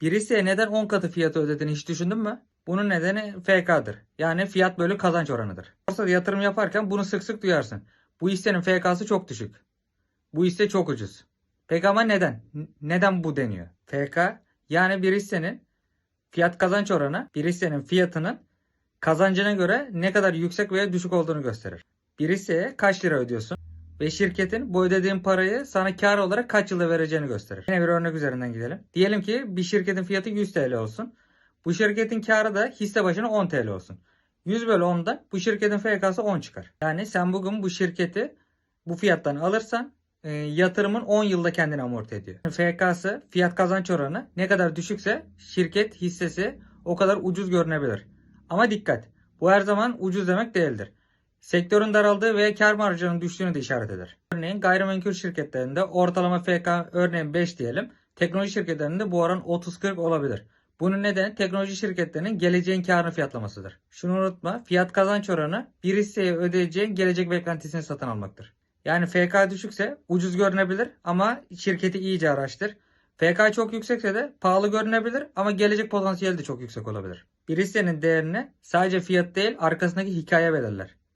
Bir hisseye neden 10 katı fiyatı ödediğini hiç düşündün mü? Bunun nedeni FK'dır. Yani fiyat bölü kazanç oranıdır. Borsada yatırım yaparken bunu sık sık duyarsın. Bu hissenin FK'sı çok düşük. Bu hisse çok ucuz. Peki ama neden? N- Neden bu deniyor? FK yani bir hissenin fiyat kazanç oranı bir hissenin fiyatının kazancına göre ne kadar yüksek veya düşük olduğunu gösterir. Bir hisseye kaç lira ödüyorsun ve şirketin bu ödediğin parayı sana kar olarak kaç yılda vereceğini gösterir. Yine bir örnek üzerinden gidelim. Diyelim ki bir şirketin fiyatı 100 TL olsun. Bu şirketin karı da hisse başına 10 TL olsun. 100 bölü 10'da bu şirketin FK'sı 10 çıkar. Yani sen bugün bu şirketi bu fiyattan alırsan e, yatırımın 10 yılda kendini amorti ediyor. FK'sı fiyat kazanç oranı ne kadar düşükse şirket hissesi o kadar ucuz görünebilir. Ama dikkat bu her zaman ucuz demek değildir. Sektörün daraldığı ve kar marjının düştüğünü de işaret eder. Örneğin gayrimenkul şirketlerinde ortalama FK örneğin 5 diyelim. Teknoloji şirketlerinde bu oran 30-40 olabilir. Bunun nedeni teknoloji şirketlerinin geleceğin karını fiyatlamasıdır. Şunu unutma, fiyat kazanç oranı bir hisseye ödeyeceğin gelecek beklentisini satın almaktır. Yani FK düşükse ucuz görünebilir ama şirketi iyice araştır. FK çok yüksekse de pahalı görünebilir ama gelecek potansiyeli de çok yüksek olabilir. Bir hissenin değerini sadece fiyat değil arkasındaki hikaye belirler.